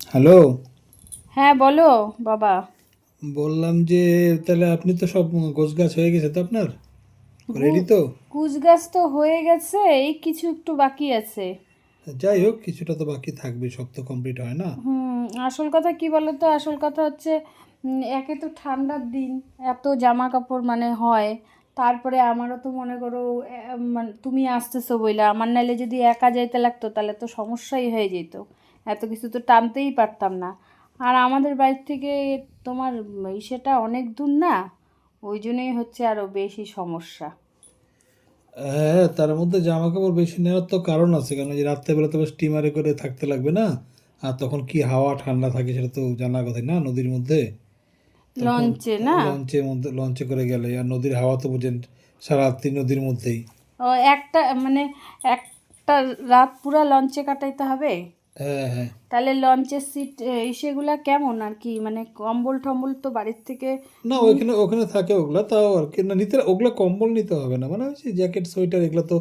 Hello? হ্যাঁ বলো বাবা। বললাম যে তাহলে আপনি তো সব গোছ গাছ হয়ে গেছে তো আপনার? রেডি তো? কুচ গাছ তো হয়ে গেছে এই কিছু একটু বাকি আছে। যাই হোক কিছুটা তো বাকি থাকবে সব তো কমপ্লিট হয় না। হুম আসল কথা কি বলো তো আসল কথা হচ্ছে উম, একে তো ঠান্ডার দিন এত জামা কাপড় মানে হয়। তারপরে আমারও তো মনে করো এ, মানে তুমি আসতেছো বইলা আমার নাইলে যদি একা যাইতে লাগতো তাহলে তো সমস্যাই হয়ে যেত। এত কিছু তো টানতেই পারতাম না। আর আমাদের বাড়ির থেকে তোমার ইসেটা অনেক দূর না? ওই জন্যই হচ্ছে আরও বেশি সমস্যা। হ্যাঁ তার মধ্যে জামা কাপড় বেশি নেওয়ার তো কারণ আছে কারণ যে রাত্রেবেলা তো স্টিমারে করে থাকতে লাগবে না? আর তখন কি হাওয়া ঠান্ডা থাকে সেটা তো জানার কথা না নদীর মধ্যে? লঞ্চে না? লঞ্চের মধ্যে লঞ্চে করে গেলে আর নদীর হাওয়া তো বুঝেন সারা রাত্রি নদীর মধ্যেই। ও একটা মানে একটা রাত পুরা লঞ্চে কাটাইতে হবে? তাহলে লঞ্চের সিট সেগুলা কেমন আর কি? মানে কম্বল টম্বল তো বাড়ির থেকে না ওইখানে ওখানে থাকে ওগুলা তাও আর কি। না নিতে ওগুলা কম্বল নিতে হবে না। মানে হচ্ছে জ্যাকেট সোয়েটার এগুলো তো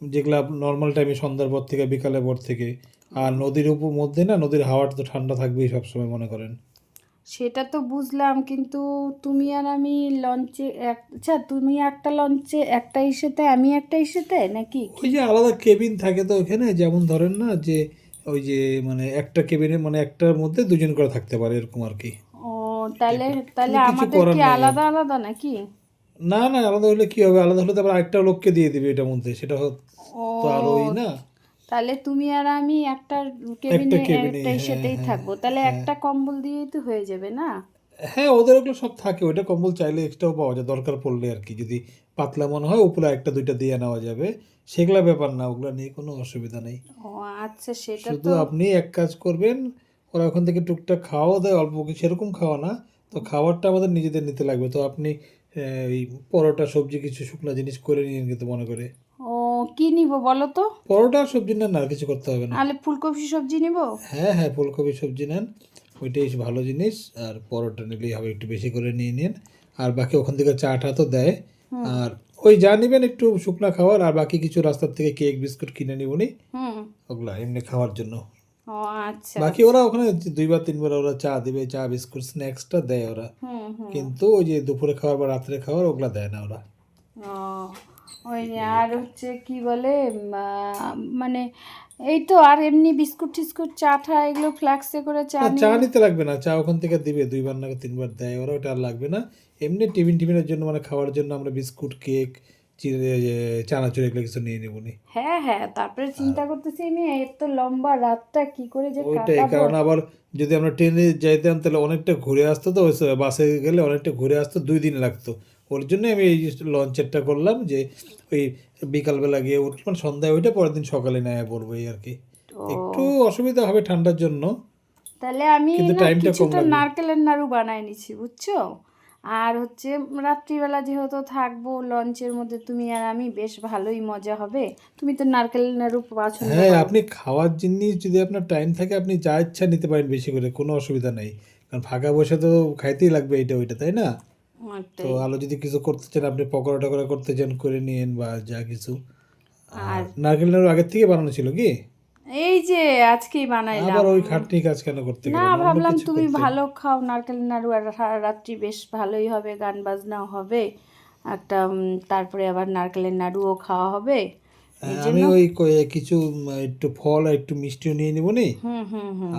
যেগুলা নর্মাল টাইমে সন্ধ্যার পর থেকে বিকালের পর থেকে। আর নদীর উপর মধ্যে না নদীর হাওয়াটা তো ঠান্ডা থাকবেই সবসময় মনে করেন। সেটা তো বুঝলাম কিন্তু তুমি আর আমি লঞ্চে আচ্ছা তুমি একটা লঞ্চে একটা ইসেতে আমি একটা ইসেতে নাকি? ওই যে আলাদা কেবিন থাকে তো ওখানে যেমন ধরেন না যে ওই যে মানে একটা কেবিনে মানে একটার মধ্যে দুজন করে থাকতে পারে এরকম আর কি। ও তাহলে তাহলে আমাদের কি আলাদা আলাদা নাকি? না না আলাদা হলে কি হবে? আলাদা হলে তো আবার আরেকটা লোককে দিয়ে দিবে এটার মধ্যে। সেটা তো না। তাহলে তুমি আর আমি একটা কেবিনে একটা ইসেতেই হ্যাঁ, থাকব। তাহলে একটা কম্বল দিয়েই তো হয়ে যাবে না? হ্যাঁ ওদের ওগুলো সব থাকে। ওইটা কম্বল চাইলে এক্সট্রাও পাওয়া যায়। দরকার পড়লে আর কি। যদি পাতলা মনে হয় উপরে একটা দুইটা দিয়ে নেওয়া যাবে। সেগুলা ব্যাপার না ওগুলো নিয়ে কোনো অসুবিধা নেই। ও আচ্ছা সেটা শুধু আপনি এক কাজ করবেন ওরা ওখান থেকে টুকটাক খাওয়াও দেয় অল্প কিছু সেরকম খাওয়া না। তো খাবারটা আমাদের নিজেদের নিতে লাগবে। তো আপনি এই পরোটা সবজি কিছু শুকনো জিনিস করে নিন কিন্তু মনে করে। ও কি নিব বলো তো? পরোটা আর সবজি নেন আর কিছু করতে হবে না। তাহলে ফুলকপি সবজি নিব? হ্যাঁ হ্যাঁ ফুলকপি সবজি নেন। ওইটাই ভালো জিনিস আর পরোটা নিলেই হবে একটু বেশি করে নিয়ে নিন। আর বাকি ওখান থেকে চা টা তো দেয়। আর ওই যা নেবেন একটু শুকনো খাবার আর বাকি কিছু রাস্তার থেকে কেক বিস্কুট কিনে নিবনি হুম। ওগুলা এমনি খাওয়ার জন্য। ও আচ্ছা। বাকি ওরা ওখানে দুইবার তিনবার ওরা চা দিবে চা বিস্কুট স্ন্যাক্সটা দেয় ওরা। কিন্তু ওই যে দুপুরে খাওয়ার বা রাত্রে খাওয়ার ওগুলা দেয় না ওরা। ওই আর হচ্ছে কি বলে মানে এই তো আর এমনি বিস্কুট টিস্কুট চা ঠা এগুলো ফ্লাক্সে করে চা না চা নিতে লাগবে না চা ওখান থেকে দিবে দুইবার না তিনবার দেয় ওরা ওটা আর লাগবে না। এমনি টিফিন টিফিনের জন্য মানে খাওয়ার জন্য আমরা বিস্কুট কেক চিড়ে চানাচুর এগুলো কিছু নিয়ে নেবনি হ্যাঁ হ্যাঁ তারপরে চিন্তা করতেছি আমি এত লম্বা রাতটা কি করে যে ওইটাই কারণ আবার যদি আমরা ট্রেনে যাইতাম তাহলে অনেকটা ঘুরে আসতো তো বাসে গেলে অনেকটা ঘুরে আসতো দুই দিন লাগতো। ওর জন্য আমি এই লঞ্চেরটা করলাম যে ওই বিকালবেলা গিয়ে উঠলাম সন্ধ্যায় ওইটা পরের দিন সকালে নেয় পড়ব এই আর কি। একটু অসুবিধা হবে ঠান্ডার জন্য। তাহলে আমি কিন্তু টাইমটা কম কিছুটা। নারকেলের নাড়ু বানায় নিছি বুঝছ? আর হচ্ছে রাত্রিবেলা যেহেতু থাকব লঞ্চের মধ্যে তুমি আর আমি বেশ ভালোই মজা হবে। তুমি তো নারকেলের নাড়ু পছন্দ হ্যাঁ আপনি খাওয়ার জিনিস যদি আপনার টাইম থাকে আপনি যা ইচ্ছা নিতে পারেন বেশি করে কোনো অসুবিধা নেই। কারণ ফাঁকা বসে তো খাইতেই লাগবে এইটা ওইটা তাই না? তো আলো যদি কিছু করতে চান আপনি পকোড়া টকোড়া করতে চান করে নিয়েন বা যা কিছু। আর নারকেল নাড়ু আগের থেকে বানানো ছিল কি? এই যে আজকেই বানাইলাম। আবার ওই খাটনি কাজ কেন করতে না ভাবলাম তুমি ভালো খাও নারকেল নাড়ু আর রাত্রি বেশ ভালোই হবে গান বাজনাও হবে। একটা তারপরে আবার নারকেলের নাড়ুও খাওয়া হবে। আমি ওই কিছু একটু ফল আর একটু মিষ্টিও নিয়ে নিব নি?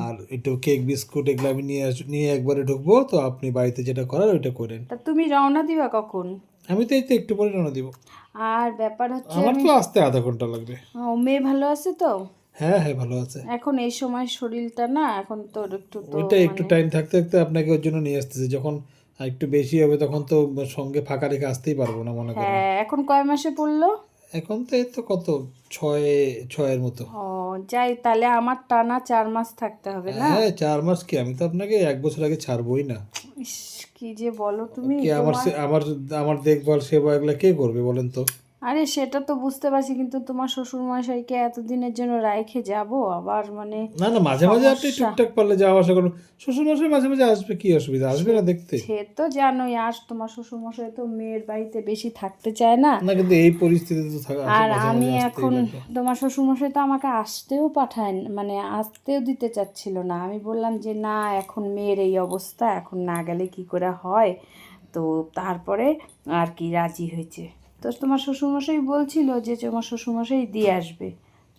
আর একটু কেক বিস্কুট এগুলো আমি নিয়ে নিয়ে একবারে ঢুকবো তো আপনি বাড়িতে যেটা করার ওইটা করেন তা তুমি রওনা দিবা কখন? আমি তো এই তো একটু পরে রওনা দিব। আর ব্যাপার হচ্ছে আমার তো আসতে আধা ঘণ্টা লাগবে। ও মেয়ে ভালো আছে তো? হ্যাঁ হ্যাঁ ভালো আছে। এখন এই সময় শরীরটা না এখন তো একটু তো ওইটা একটু টাইম থাকতে থাকতে আপনাকে ওর জন্য নিয়ে আসতেছে। যখন একটু বেশি হবে তখন তো সঙ্গে ফাঁকা রেখে আসতেই পারব না মনে করেন। হ্যাঁ এখন কয় মাসে পড়ল? এখন তো এই তো কত? ছয় ছয়ের মতো। ও যাই তাহলে আমার টানা চার মাস থাকতে হবে না? হ্যাঁ চার মাস কি? আমি তো আপনাকে এক বছর আগে ছাড়বই না। কি যে বলো তুমি কি আমার আমার আমার দেখভাল সেবা এগুলো কে করবে বলেন তো? আরে সেটা তো বুঝতে পারছি কিন্তু তোমার শ্বশুর মশাইকে এতদিনের জন্য রাইখে যাব আবার মানে না না মাঝে মাঝে আপনি টুকটাক পারলে যাওয়া আসা করুন। শ্বশুর মশাই মাঝে মাঝে আসবে কি অসুবিধা? আসবে না দেখতে। সে তো জানোই আর তোমার শ্বশুর মশাই তো মেয়ের বাড়িতে বেশি থাকতে চায় না। না কিন্তু এই পরিস্থিতিতে তো থাকা আর আমি এখন। তোমার শ্বশুরমশাই তো আমাকে আসতেও পাঠায় মানে আসতেও দিতে চাচ্ছিল না। আমি বললাম যে না এখন মেয়ের এই অবস্থা এখন না গেলে কি করে হয়? তো তারপরে আর কি রাজি হয়েছে। তো তোমার শ্বশুরমশাই বলছিল যে তোমার শ্বশুরমশাই দিয়ে আসবে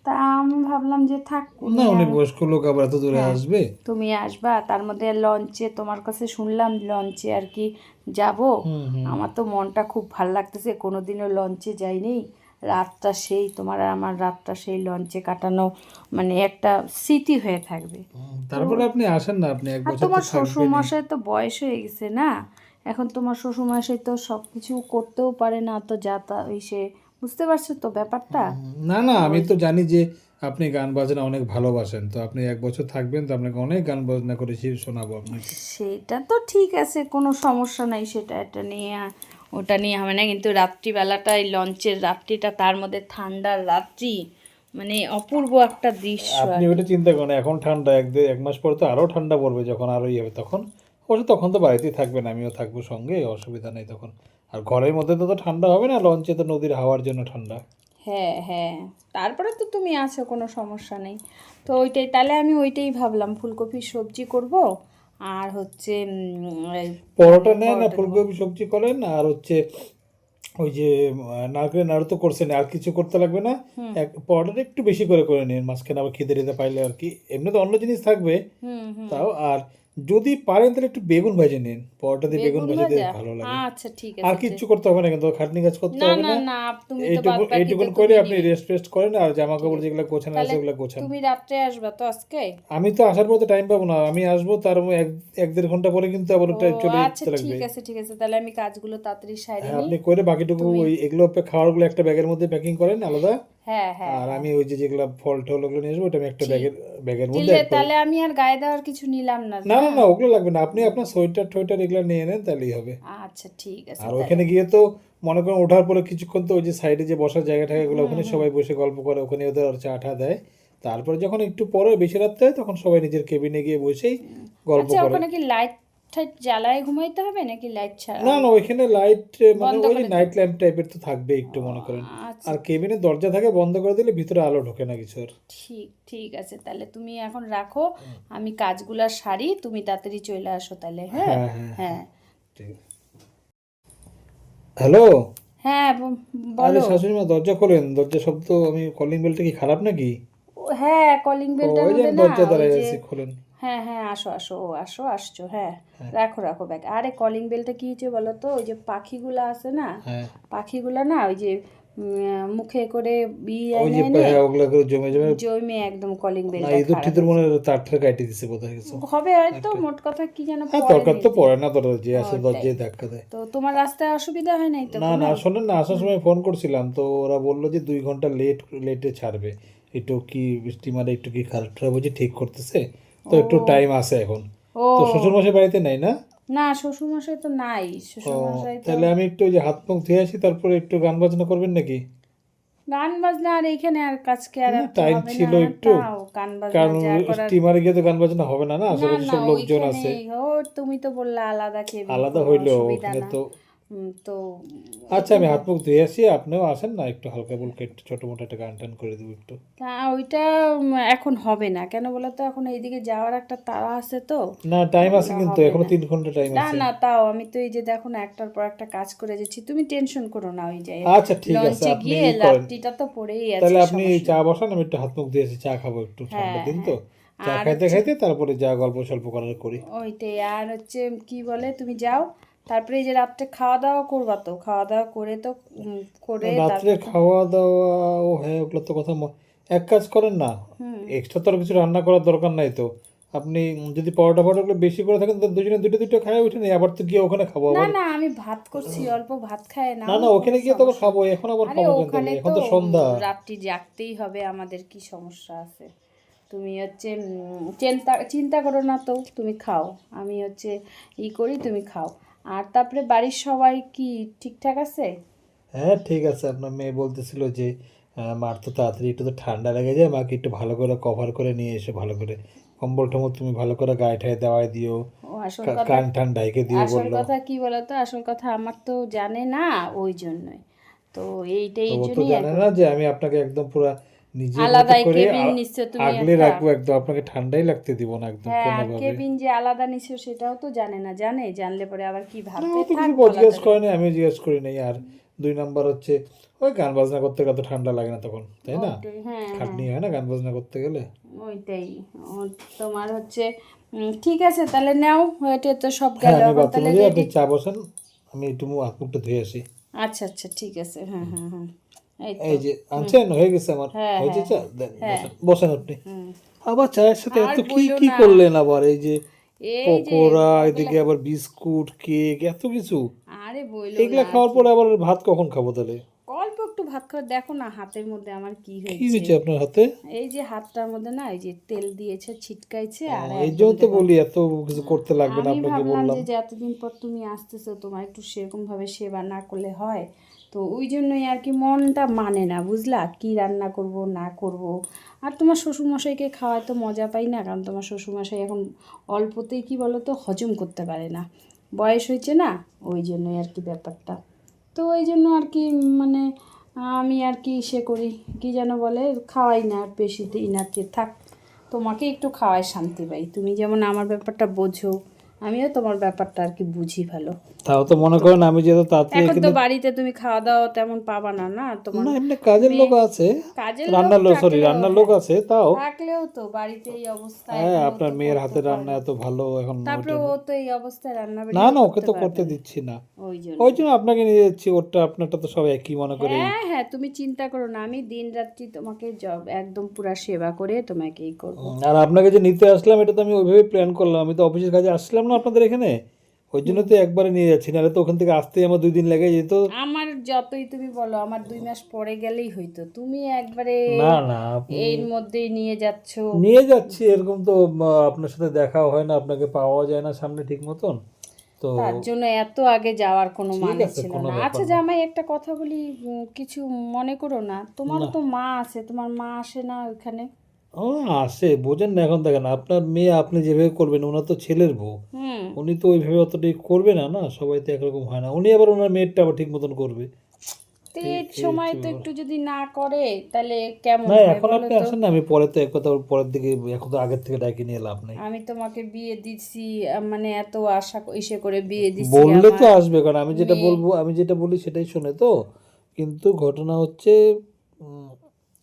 তা আমি ভাবলাম যে থাক না উনি বয়স্ক লোক আবার এত দূরে হ্যাঁ। আসবে তুমি আসবা তার মধ্যে লঞ্চে তোমার কাছে শুনলাম লঞ্চে আর কি যাব। আমার তো মনটা খুব ভালো লাগতেছে কোনোদিনও লঞ্চে যাইনি রাতটা সেই তোমার আর আমার রাতটা সেই লঞ্চে কাটানো মানে একটা স্মৃতি হয়ে থাকবে তারপরে আপনি আসেন না আপনি এক বছর তোমার। শ্বশুরমশাই তো বয়স হয়ে গেছে না এখন তোমার শ্বশুরমশাই তো সব কিছু করতেও পারে না তো যা যাতা সে বুঝতে পারছ তো ব্যাপারটা? না না আমি তো জানি যে আপনি গান বাজনা অনেক ভালোবাসেন তো আপনি এক বছর থাকবেন তো আপনাকে অনেক গান বাজনা করে শি- শোনাবো আপনাকে। সেটা তো ঠিক আছে কোনো সমস্যা নাই সেটা এটা নিয়ে ওটা নিয়ে হবে না কিন্তু রাত্রিবেলাটাই লঞ্চের রাত্রিটা তার মধ্যে ঠান্ডার রাত্রি মানে অপূর্ব একটা দৃশ্য আপনি ওটা চিন্তা করেন এখন ঠান্ডা এক এক মাস পরে তো আরও ঠান্ডা পড়বে যখন আরও ইয়ে হবে তখন অবশ্য তখন তো বাড়িতেই থাকবেন আমিও থাকব সঙ্গে অসুবিধা নেই তখন। আর ঘরের মধ্যে তো তো ঠান্ডা হবে না লঞ্চে তো নদীর হাওয়ার জন্য ঠান্ডা। হ্যাঁ হ্যাঁ। তারপরে তো তুমি আছো কোনো সমস্যা নেই। তো ওইটাই তাহলে আমি ওইটাই ভাবলাম ফুলকপির সবজি করব আর হচ্ছে পরোটা নেন না ফুলকপি সবজি করেন আর হচ্ছে ওই যে নারকেলের নাড়ু তো করছেন আর কিছু করতে লাগবে না। এক পরোটাটা একটু বেশি করে করে নিন মাঝখানে আবার খিদে টিদে পাইলে আর কি। এমনি তো অন্য জিনিস থাকবে তাও আর যদি পারেন তাহলে একটু বেগুন ভেজে নিন। পরোটা দিয়ে বেগুন ভেজে দিয়ে ভালো লাগে। আচ্ছা ঠিক আছে আর কিচ্ছু করতে হবে না কিন্তু খাটনি কাজ করতে হবে না। না না তুমি তো এইটুকু বাদ বাকি এইটুকুন করে আপনি নিবে। রেস্ট করেন আর জামা কাপড় যেগুলো গোছানো আছে ওগুলো গোছান। তুমি রাত্রে আসবা তো আজকে? আমি তো আসার পর তো টাইম পাবো না। আমি আসব তার এক এক দেড় ঘণ্টা পরে কিন্তু আবার ওটা চলে আচ্ছা যেতে লাগবে। ঠিক আছে ঠিক আছে। তাহলে আমি কাজগুলো তাড়াতাড়ি সারি হ্যাঁ, আপনি করে বাকিটুকু ওই এগুলো খাওয়ারগুলো একটা ব্যাগের মধ্যে প্যাকিং করেন আলাদা। হ্যাঁ হ্যাঁ আর আমি ওই যে যেগুলো ফল টল ওগুলো নিয়ে আসব ওটা আমি একটা ব্যাগের ব্যাগের মধ্যে দিলে তাহলে আমি আর গায়ে দেওয়ার কিছু নিলাম না না না না? ওগুলো লাগবে না। আপনি আপনার সোয়েটার টোয়েটার এগুলো নিয়ে নেন তাহলেই হবে। আচ্ছা ঠিক আছে আর ওখানে গিয়ে তো মনে করেন ওঠার পরে কিছুক্ষণ তো ওই যে সাইডে যে বসার জায়গা থাকে ওগুলো ওখানে সবাই বসে গল্প করে ওখানে ওদের আর চা টা দেয়। তারপরে যখন একটু পরে বেশি রাত্রে হয় তখন সবাই নিজের কেবিনে গিয়ে বসেই গল্প আচ্ছা করে। ওখানে কি লাইট টাইট জ্বালায় ঘুমাইতে হবে নাকি লাইট ছাড়া? না না ওইখানে লাইট মানে ওই নাইট ল্যাম্প টাইপের তো থাকবে একটু মনে করেন। আর কেবিনের দরজা থাকে বন্ধ করে দিলে ভিতরে আলো ঢোকে না কিছুর। ঠিক ঠিক আছে তাহলে তুমি এখন রাখো আমি কাজগুলা সারি তুমি তাড়াতাড়ি চলে আসো তাহলে হ্যাঁ? হ্যাঁ হ্যাঁ হ্যাঁ। ঠিক। হ্যালো? হ্যাঁ বলো। শাশুড়ি মা দরজা খোলেন? দরজা শব্দ আমি কলিং বেলটা কি খারাপ নাকি? হ্যাঁ কলিং বেলটার ওই মধ্যে না দরজা দাঁড়ায় আছে খোলেন। হ্যাঁ হ্যাঁ আসো আসো আসো আসছো হ্যাঁ রাখো রাখো ব্যাগ আরে কলিং বেলটা কি হয়েছে বলো তো? ওই যে পাখিগুলো আছে না? হ্যাঁ। পাখিগুলো না ওই যে মুখে করে জমে জমে জমে একদম কলিং ইঁদুর খারাপ মনে তার ঠার কাটি দিছে কিছু। হবে হয়তো মোট কথা কি যেন হ্যাঁ দরকার তো পড়ে না দরকার যে আসে ধাক্কা দেয়। তো তোমার রাস্তায় অসুবিধা হয় নাই তো না না না আসার সময় ফোন করছিলাম তো ওরা বলল যে দুই ঘণ্টা লেট লেটে ছাড়বে। একটু কি স্টিমারে একটু কি খারাপ টারাপ ঠিক করতেছে তো একটু টাইম আছে এখন। তো শ্বশুর মশাই বাড়িতে নাই না? না শ্বশুরমশাই তো নাই শ্বশুরমশাই তাহলে আমি একটু যে হাত মুখ ধুয়ে আসি তারপরে একটু গান বাজনা করবেন নাকি? গান বাজনা আর এইখানে আর কাজকে আর টাইম ছিল একটু। গান বাজনা কারণ স্টিমারে গিয়ে তো গান বাজনা হবে না না? আশেপাশে সব লোকজন আছে। ও তুমি তো বললা আলাদা আলাদা হইল ওখানে তো তো আচ্ছা আমি হাত মুখ ধুয়ে আসি আপনিও আসেন না একটু হালকা ফুলকা একটু ছোট মোটো একটা গান টান করে দেবো একটু। তা ওইটা এখন হবে না কেন বলো তো এখন এইদিকে যাওয়ার একটা তাড়া আছে তো। না টাইম আছে কিন্তু এখনও তিন ঘণ্টা টাইম আছে। না তাও আমি তো এই যে দেখো না একটার পর একটা কাজ করে যাচ্ছি তুমি টেনশন করো না ওই যাই আচ্ছা ঠিক আছে আপনি গিয়ে তো পড়েই আছে তাহলে আপনি চা বসান আমি একটু হাত মুখ দিয়ে আসি চা খাব একটু ঠান্ডা দিন তো। চা খাইতে খাইতে তারপরে যা গল্প স্বল্প করার করি। ওইটাই আর হচ্ছে কি বলে তুমি যাও। তারপরে এই যে রাত্রে খাওয়া দাওয়া করবা তো? খাওয়া দাওয়া করে তো করে রাত্রে খাওয়া দাওয়া ও হ্যাঁ ওগুলো তো কথা এক কাজ করেন না। এক্সট্রা তো আর কিছু রান্না করার দরকার নাই তো। আপনি যদি পরোটা ফরোটাগুলো বেশি করে থাকেন তো দুজনে দুটো দুটো খাই উঠে নেই। আবার তো গিয়ে ওখানে খাব না না আমি ভাত করছি অল্প ভাত খায় না। না না ওখানে গিয়ে তো খাব এখন আবার খাব ওখানে? এখন তো সন্ধ্যা। রাত্রি জাগতেই হবে আমাদের কি সমস্যা আছে? তুমি হচ্ছে চিন্তা চিন্তা করো না তো তুমি খাও। আমি হচ্ছে ই করি তুমি খাও। আর তারপরে বাড়ির সবাই কি ঠিকঠাক আছে? হ্যাঁ ঠিক আছে। আপনার মেয়ে বলতেছিল যে মার তো তাড়াতাড়ি একটু তো ঠান্ডা লেগে যায় মাকে একটু ভালো করে কভার করে নিয়ে এসে ভালো করে। কম্বল টম্বল তুমি ভালো করে গায়ে ঠায়ে দেওয়াই দিও আসল কান টান ঢাইকে দিও আসল বলল কথা কি বলতো? আসল কথা আমার তো জানে না ওই জন্যই। তো এইটাই জন্যই জানে না যে আমি আপনাকে একদম পুরো নিজের মতো কেবিন আ- তুমি আগলে রাখব একদম আপনাকে ঠান্ডাই লাগতে দিব না একদম হ্যাঁ কেবিন যে আলাদা নিছো সেটাও তো জানে না জানে জানলে পরে আবার কি ভাববে? ও তো থাক কিছু বলা জিজ্ঞেস যাবে। করেনি আমি জিজ্ঞেস করি নাই আর দুই নাম্বার হচ্ছে ওই গান বাজনা করতে গেলে তো ঠান্ডা লাগে না তখন তাই না? হ্যাঁ খাটনি হয় না গান বাজনা করতে গেলে? ওইটাই তোমার হচ্ছে ঠিক আছে তাহলে নাও এটা তো সব হ্যাঁ গেল তাহলে আপনি চা বসান আমি একটু মুখ ধুয়ে আসি। আচ্ছা আচ্ছা ঠিক আছে হ্যাঁ হ্যাঁ হ্যাঁ। এই যে আনছেন হয়ে গেছে আমার হ্যাঁ, হয়েছে চা দেন বসান। আপনি আবার চায়ের সাথে এত কি কি করলেন আবার এই যে পকোড়া এদিকে আবার বিস্কুট কেক এত কিছু আরে বইলো এগুলা খাওয়ার পরে আবার ভাত কখন খাব তাহলে অল্প একটু ভাত খাওয়া দেখো না হাতের মধ্যে আমার কি কি হয়েছে আপনার হাতে এই যে হাতটার মধ্যে না এই যে তেল দিয়েছে ছিটকাইছে আর এই জন্য তো বলি এত কিছু করতে লাগবে না আপনাকে বললাম যে যে এতদিন পর তুমি আসতেছো তোমার একটু সেরকম ভাবে সেবা না করলে হয় তো ওই জন্যই আর কি মনটা মানে না, বুঝলা? কি রান্না করব, না করব? আর তোমার শ্বশুরমশাইকে খাওয়ায় তো মজা পাই না, কারণ তোমার শ্বশুরমশাই এখন অল্পতেই কি বলো তো হজম করতে পারে না। বয়স হয়েছে না, ওই জন্যই আর কি ব্যাপারটা। তো ওই জন্য আর কি মানে আমি আর কি সে করি, কি যেন বলে, খাওয়াই না আর বেশি যে থাক, তোমাকে একটু খাওয়ায় শান্তি পাই। তুমি যেমন আমার ব্যাপারটা বোঝো আমিও তোমার ব্যাপারটা আর কি বুঝি ভালো। তাও তো মনে করেন আমি যেহেতু তাড়াতাড়ি এখন তো বাড়িতে তুমি খাওয়া দাওয়া তেমন পাবা না না? তোমার না এমনি কাজের লোক আছে। কাজের রান্নার লোক সরি রান্নার লোক আছে তাও থাকলেও তো বাড়িতে এই অবস্থায় হ্যাঁ আপনার মেয়ের হাতে রান্না এত ভালো এখন তারপরে ও তো এই অবস্থায় রান্না না না ওকে তো করতে দিচ্ছি না। ওই জন্য। ওই জন্য আপনাকে নিয়ে যাচ্ছি ওরটা আপনারটা তো সব একই মনে করি। হ্যাঁ হ্যাঁ তুমি চিন্তা করো না আমি দিন রাত্রি তোমাকে জব একদম পুরা সেবা করে তোমাকেই করব। আর আপনাকে যে নিতে আসলাম এটা তো আমি ওইভাবে প্ল্যান করলাম। আমি তো অফিসের কাজে আসলাম না আপনাদের এখানে? ওই জন্য তো একবারে নিয়ে যাচ্ছি নাহলে তো ওখান থেকে আসতেই আমার দুই দিন লেগে যেত। আমার যতই তুমি বলো আমার দুই মাস পরে গেলেই হইতো। তুমি একবারে না না এর মধ্যেই নিয়ে যাচ্ছ। নিয়ে যাচ্ছি এরকম তো আপনার সাথে দেখাও হয় না আপনাকে পাওয়া যায় না সামনে ঠিক মতন। তো তার জন্য এত আগে যাওয়ার কোনো মানে ছিল না। আচ্ছা। জামাই একটা কথা বলি কিছু মনে করো না। তোমার তো মা আছে তোমার মা আসে না ওইখানে ও আসে বোঝেন না এখন দেখেন আপনার মেয়ে আপনি যেভাবে করবেন ওনার তো ছেলের বউ। উনি তো ওইভাবে অতটাই করবে না না? সবাই তো একরকম হয় না। উনি আবার ওনার মেয়েরটা আবার ঠিক মতন করবে। সময় তো একটু যদি না করে তাহলে কেমন না এখন আপনি আসেন না আমি পরে তো এক কথা পরের দিকে এখন তো আগের থেকে ডাকি নিয়ে লাভ নেই। আমি তোমাকে বিয়ে দিচ্ছি মানে এত আশা ইসে করে বিয়ে বললে তো আসবে কারণ আমি যেটা বলব আমি যেটা বলি সেটাই শোনে তো। কিন্তু ঘটনা হচ্ছে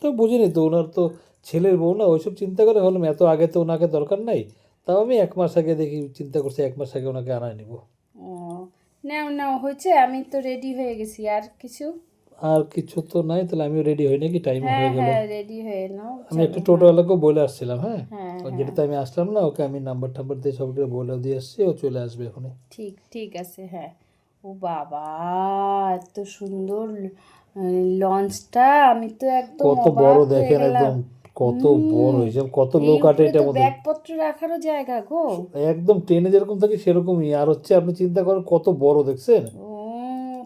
তো বুঝিনি তো ওনার তো ছেলের বউ না ওইসব চিন্তা করে হলাম এত আগে তো ওনাকে দরকার নাই তাও আমি এক মাস আগে দেখি চিন্তা করছি এক মাস আগে ওনাকে আনায় নিব। ও নাও নাও হয়েছে আমি তো রেডি হয়ে গেছি আর কিছু? আর কিছু তো নাই তাহলে আমিও রেডি হই নাকি টাইম হ্যাঁ হয়ে গেল। হ্যাঁ রেডি হয়ে নাও আমি একটু টোটোওয়ালাকেও বলে আসছিলাম হ্যাঁ? হ্যাঁ ওই যেটাতে আমি আসলাম না ওকে আমি নাম্বার টাম্বার দিয়ে সবকে বলে দিয়ে আসছি ও চলে আসবে এখনই। ঠিক ঠিক আছে হ্যাঁ। ও বাবা এত সুন্দর লঞ্চটা আমি তো একদম কত বড় হয়ে দেখেন একদম। কত বড় হিসাব কত লোক আটে এটা মধ্যে ব্যাগপত্র রাখারও জায়গা গো। একদম ট্রেনে যেরকম থাকে সেরকমই। আর হচ্ছে আপনি চিন্তা করেন কত বড় দেখছেন? ও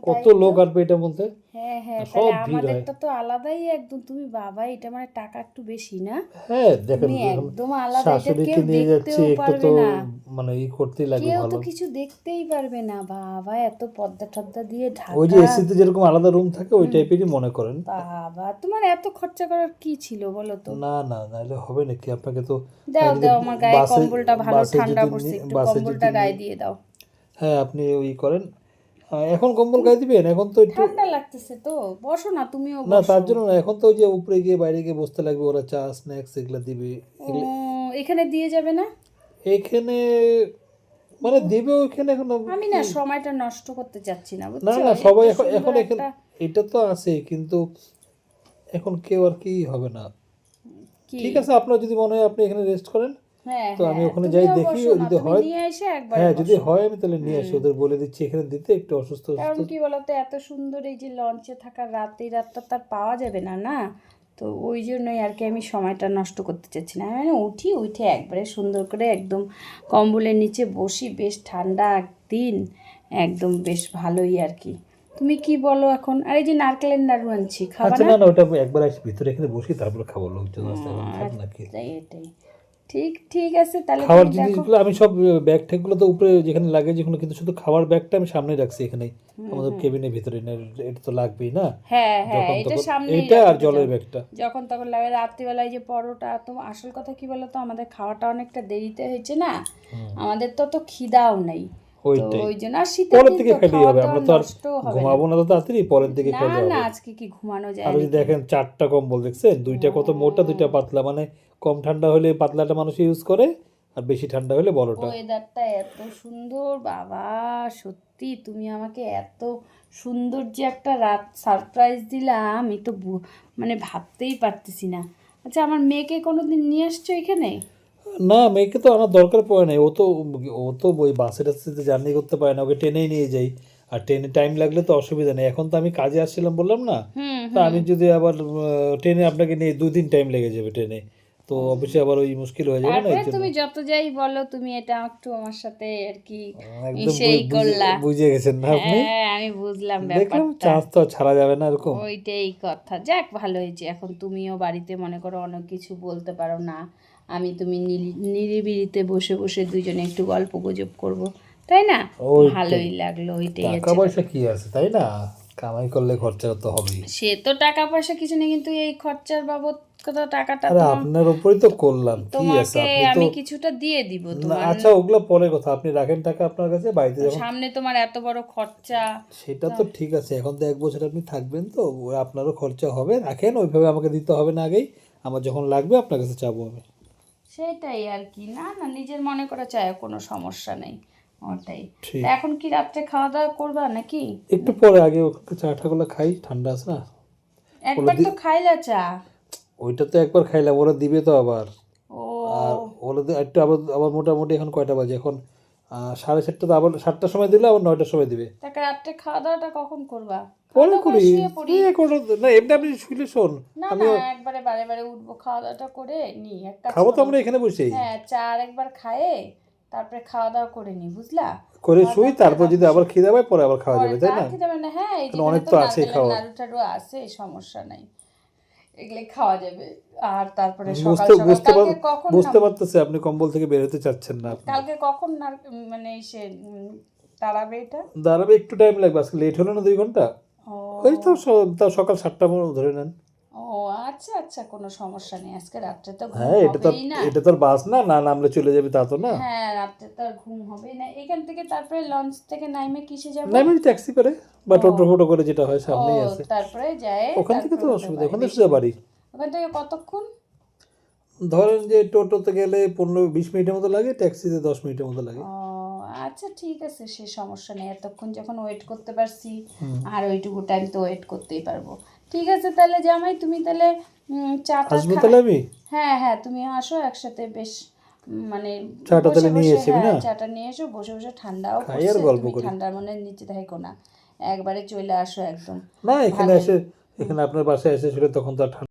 কত লোক আসবে এটার মধ্যে হ্যাঁ হ্যাঁ তাহলে আমাদেরটা তো আলাদাই একদম। তুমি বাবা এটা মানে টাকা একটু বেশি না? হ্যাঁ দেখেন একদম আলাদা শাশুড়িকে নিয়ে যাচ্ছি একটু তো মানে ই করতেই লাগবে কেউ তো কিছু দেখতেই পারবে না। বাবা এত পর্দা দিয়ে ওই যে ঢাকা এসিতে যেরকম আলাদা রুম থাকে ওই টাইপেরই মনে করেন। বাবা তোমার এত খরচা করার কি ছিল বলো তো? না না নাহলে হবে নাকি আপনাকে তো দাও দাও আমার গায়ে কম্বলটা ভালো ঠান্ডা পড়ছে একটু কম্বলটা গায়ে দিয়ে দাও। হ্যাঁ আপনি ওই করেন এখন কম্বল গায়ে দিবেন এখন তো একটু ঠান্ডা লাগতেছে তো। বসো না তুমিও না তার জন্য না এখন তো ওই যে উপরে গিয়ে বাইরে গিয়ে বসতে লাগবে ওরা চা স্ন্যাক্স এগুলো দিবে। এখানে দিয়ে যাবে না? এখানে মানে দেবে ওইখানে এখন আমি না সময়টা নষ্ট করতে চাচ্ছি না না বুঝছ? না সবাই এখন এখন এখানে এটা তো আছে কিন্তু এখন কেউ আর কি হবে না। ঠিক আছে আপনার যদি মনে হয় আপনি এখানে রেস্ট করেন। তো আমি হ্যাঁ, ওখানে যাই দেখি, যদি হয়- নিয়ে এসে একবার হ্যাঁ যদি হয় আমি তাহলে নিয়ে আসি ওদের বলে দিচ্ছি এখানে দিতে একটু অসুস্থ কারণ কি বলতো এত সুন্দর এই যে লঞ্চে থাকার রাত এই রাতটা তার পাওয়া যাবে না না? তো ওই জন্যই আর কি আমি সময়টা নষ্ট করতে চাচ্ছি না। মানে উঠি উঠে একবারে সুন্দর করে একদম কম্বলের নিচে বসি বেশ ঠান্ডা দিন একদম বেশ ভালোই আর কি। তুমি কি বলো এখন? আর এই যে নারকেলের নাড়ু আনছি খাবা আচ্ছা না? না ওটা একবার ভিতরে এখানে বসি তারপরে খাব লোকজন আসতে এখন নাকি এটাই। ঠিক ঠিক আছে তাহলে দেখো জিনিসগুলো আমি সব ব্যাগ ট্যাগগুলো তো উপরে যেখানে লাগে যেখানে কিন্তু শুধু খাওয়ার ব্যাগটা আমি সামনে রাখছি এখানে আমাদের কেবিনের ভিতরে এটা তো লাগবেই না? হ্যাঁ হ্যাঁ এটা সামনে এটা আর জলের ব্যাগটা যখন তখন লাগে রাত্রিবেলায় যে পরোটা তো আসল কথা কি বলো তো আমাদের খাওয়াটা অনেকটা দেরিতে হয়েছে না? আমাদের তো তো খিদাও নেই। ওই জন্য আর শীতের পরের দিন দিকে তো হবে আমরা তো আর নষ্ট হবে না। ঘুমাবো না তো তাড়াতাড়ি পরের দিকে না আজকে কি ঘুমানো যায়? আর দেখেন চারটা কম্বল দেখছেন? দুইটা কত মোটা দুইটা পাতলা মানে কম ঠান্ডা হলে পাতলাটা মানুষ ইউজ করে আর বেশি ঠান্ডা হলে বড়টা। ওয়েদারটা এত সুন্দর বাবা সত্যি তুমি আমাকে এত সুন্দর যে একটা রাত সারপ্রাইজ দিলা আমি তো মানে ভাবতেই পারতেছি না। আচ্ছা আমার মেয়েকে কোনোদিন নিয়ে আসছো এখানে? না মেয়েকে তো আনার দরকার পড়ে নাই। ও তো ও তো ওই বাসে টাসে জার্নি করতে পারে না ওকে ট্রেনেই নিয়ে যাই। আর ট্রেনে টাইম লাগলে তো অসুবিধা নেই। এখন তো আমি কাজে আসছিলাম বললাম না তা আমি যদি আবার ট্রেনে আপনাকে নিয়ে দুদিন টাইম লেগে যাবে ট্রেনে তো অফিসে আবার ওই মুশকিল হয়ে যাবে না তুমি যত যাই বলো তুমি এটা একটু আমার সাথে আর কি সেই করলা। বুঝে গেছেন না আপনি? হ্যাঁ আমি বুঝলাম দেখলাম ব্যাপারটা। চান্স তো ছাড়া যাবে না এরকম। ওইটাই কথা। যাক ভালো হয়েছে। এখন তুমিও বাড়িতে মনে করো অনেক কিছু বলতে পারো না। আমি তুমি নিরিবিলিতে বসে বসে দুজনে একটু গল্প গুজব করব। তাই না? ভালোই লাগল ওইটাই টাকা পয়সা কি আছে তাই না? কামাই করলে খরচা তো হবেই। সে তো টাকা পয়সা কিছু নেই কিন্তু এই খরচার বাবদ কত টাকাটা আরে আপনার উপরই তো করলাম কি আছে? আপনি তো আমি কিছুটা দিয়ে দিব তোমার। আচ্ছা ওগুলো পরে কথা আপনি রাখেন টাকা আপনার কাছে বাড়িতে যখন সামনে তোমার এত বড় খরচা। সেটা তো ঠিক আছে এখন তো এক বছর আপনি থাকবেন তো আপনারও খরচা হবে রাখেন ওইভাবে আমাকে দিতে হবে না আগেই আমার যখন লাগবে আপনার কাছে চাবো আমি। সেটাই আর কি না না নিজের মনে করা চায় কোনো সমস্যা নেই ওটাই। এখন কি রাত্রে খাওয়া দাওয়া করবা নাকি? একটু পরে আগে চা ঠাগুলো খাই ঠান্ডা আছে না? একবার তো খাইলা চা। ওইটা তো একবার খাইলাম ওরা দিবে তো আবার। আর ওরা একটু আবার আবার মোটামুটি এখন কয়টা বাজে? এখন সাড়ে সাতটা আবার সাতটার সময় দিলে আবার নয়টার সময় দিবে। রাত্রে খাওয়া দাওয়াটা কখন করবা? পরে দাওয়া করি। করে শুয়ে পড়ি। এ কোনো না এমনি আপনি শুলে শোন। না না একবারে বারে বারে উঠবো খাওয়া দাওয়াটা করে নি। এক কাজ খাব তো আমরা এখানে বসেই। হ্যাঁ চা একবার খায়ে তারপরে খাওয়া দাওয়া করে নি বুঝলা? করে শুই তারপর যদি আবার খিদে পায় পরে আবার খাওয়া যাবে তাই না না? হ্যাঁ অনেক তো নারকেলের খাওয়া। নাড়ু টাড়ু আছে সমস্যা নাই। এগুলো খাওয়া যাবে। আর তারপরে সকাল বুঝতে সকাল বুঝতে কালকে কখন বুঝতে পারতেছে আপনি কম্বল থেকে বের হতে চাচ্ছেন না কালকে কখন না মানে সে দাঁড়াবে এটা? দাঁড়াবে একটু টাইম লাগবে আজকে লেট হলো না দুই ঘণ্টা? ওই তো সকাল সাতটা ধরে নেন। ও আচ্ছা আচ্ছা কোনো সমস্যা নেই। আজকে রাত্রে তো হ্যাঁ এটা তো হবেই না। এটা তো আর বাস না? না নামলে চলে যাবে তা তো না? হ্যাঁ রাত্রে তো ঘুম হবেই না। এখান থেকে তারপরে লঞ্চ থেকে নাইমে কিসে যাব? নামে ট্যাক্সি করে বা টোটো ফোটো করে যেটা হয় সামনেই আছে। তারপরে যায় ওখান থেকে তো অসুবিধা বাড়ি ওখান থেকে সোজা বাড়ি। ওখান থেকে কতক্ষণ? ধরেন যে টোটোতে গেলে পনেরো বিশ মিনিটের মতো লাগে ট্যাক্সিতে দশ মিনিটের মতো লাগে। ও আচ্ছা ঠিক আছে সে সমস্যা নেই। এতক্ষণ যখন ওয়েট করতে পারছি আর ওইটুকু টাইম তো ওয়েট করতেই পারব। ঠিক আছে তাহলে জামাই তুমি তাহলে চাটা আসব তাহলে আমি হ্যাঁ হ্যাঁ তুমি আসো একসাথে বেশ মানে চাটা তাহলে নিয়ে এসে হ্যাঁ, না? চাটা নিয়ে এসো বসে বসে ঠান্ডাও গল্প করি। ঠান্ডার মনে নিচে থাকো না একবারে চলে আসো একদম না এখানে এসে এখানে আপনার বাসায় এসেছিল তখন তো ঠান্ডা